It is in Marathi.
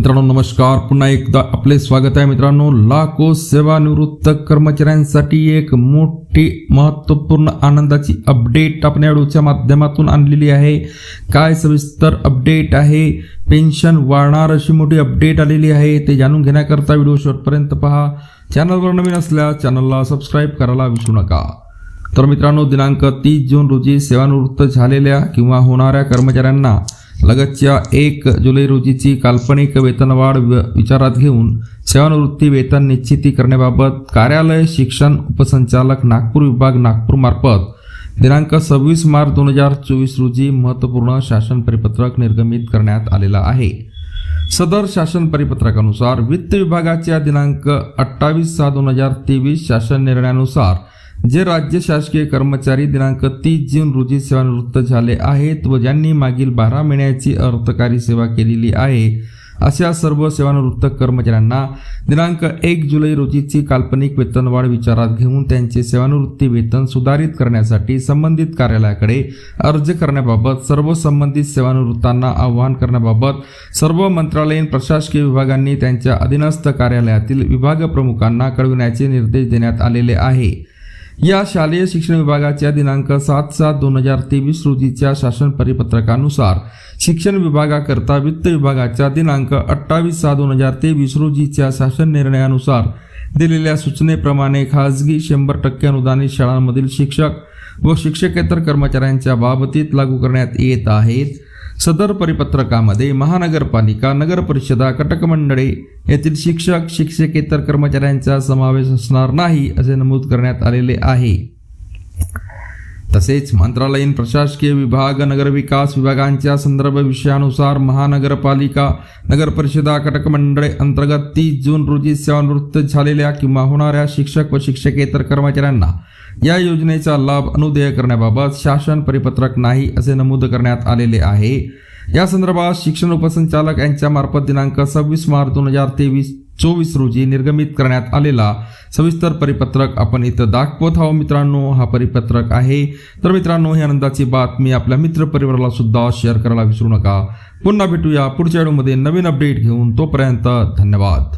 मित्रांनो नमस्कार. पुन्हा एकदा आपले स्वागत आहे मित्रांनो. लाखो सेवानिवृत्त कर्मचाऱ्यांसाठी एक मोठी महत्त्वपूर्ण आनंदाची अपडेट आपण या माध्यमातून आणलेली आहे. काय सविस्तर अपडेट आहे? पेन्शन वाढणार अशी मोठी अपडेट आलेली आहे. ते जाणून घेण्याकरता व्हिडिओ शेवटपर्यंत पहा. चॅनलवर नवीन असल्यास चॅनलला सबस्क्राईब करायला विसरू नका. तर मित्रांनो दिनांक तीस जून रोजी सेवानिवृत्त झालेल्या किंवा होणाऱ्या कर्मचाऱ्यांना लगतच्या एक जुलै रोजीची काल्पनिक वेतनवाढ विचारात घेऊन सेवानिवृत्ती वेतन निश्चिती करण्याबाबत कार्यालय शिक्षण उपसंचालक नागपूर विभाग नागपूरमार्फत दिनांक सव्वीस मार्च दोन हजार चोवीस रोजी महत्त्वपूर्ण शासन परिपत्रक निर्गमित करण्यात आलेला आहे. सदर शासन परिपत्रकानुसार वित्त विभागाच्या दिनांक अठ्ठावीस सहा दोन हजार तेवीस शासन निर्णयानुसार जे राज्य शासकीय कर्मचारी दिनांक तीस जून रोजी सेवानिवृत्त झाले आहेत व ज्यांनी मागील बारा महिन्याची अर्थकारी सेवा केलेली आहे अशा सर्व सेवानिवृत्त कर्मचाऱ्यांना दिनांक एक जुलै रोजीची काल्पनिक वेतनवाढ विचारात घेऊन त्यांचे सेवानिवृत्ती वेतन सुधारित करण्यासाठी संबंधित कार्यालयाकडे अर्ज करण्याबाबत सर्व संबंधित सेवानिवृत्तांना आवाहन करण्याबाबत सर्व मंत्रालयीन प्रशासकीय विभागांनी त्यांच्या अधीनस्थ कार्यालयातील विभाग प्रमुखांना कळविण्याचे निर्देश देण्यात आलेले आहे. या शालेय शिक्षण विभागाच्या दिनांक सात सात दोन हजार तेवीस रोजीच्या शासन परिपत्रकानुसार शिक्षण विभागाकरता वित्त विभागाच्या दिनांक अठ्ठावीस सहा दोन हजार तेवीस रोजीच्या शासन निर्णयानुसार दिलेल्या सूचनेप्रमाणे खाजगी शंभर टक्के अनुदानित शाळांमधील शिक्षक व शिक्षकेतर कर्मचाऱ्यांच्या बाबतीत लागू करण्यात येत आहेत. सदर परिपत्रकामध्ये महानगरपालिका नगरपरिषदा कटक मंडळे येथील शिक्षक शिक्षकेतर कर्मचाऱ्यांचा समावेश असणार नाही असे नमूद करण्यात आलेले आहे. तसेच मंत्रालयीन प्रशासकीय विभाग नगरविकास विभागांच्या संदर्भ विषयानुसार महानगरपालिका नगरपरिषदा कटक मंडळे अंतर्गत तीस जून रोजी सेवानिवृत्त झालेल्या किंवा होणाऱ्या शिक्षक व शिक्षकेतर कर्मचाऱ्यांना या योजनेचा लाभ अनुदेय करण्याबाबत शासन परिपत्रक नाही असे नमूद करण्यात आलेले आहे. या संदर्भात शिक्षण उपसंचालक यांच्या मार्फत दिनांक सव्वीस मार्च दोन हजार तेवीस चोवीस रोजी निर्गमित करण्यात आलेला सविस्तर परिपत्रक आपण इथं दाखवत आहोत मित्रांनो. हा परिपत्रक आहे. तर मित्रांनो ही आनंदाची बातमी आपल्या मित्रपरिवाराला सुद्धा शेअर करायला विसरू नका. पुन्हा भेटूया पुढच्या व्हिडिओमध्ये नवीन अपडेट घेऊन. तोपर्यंत धन्यवाद.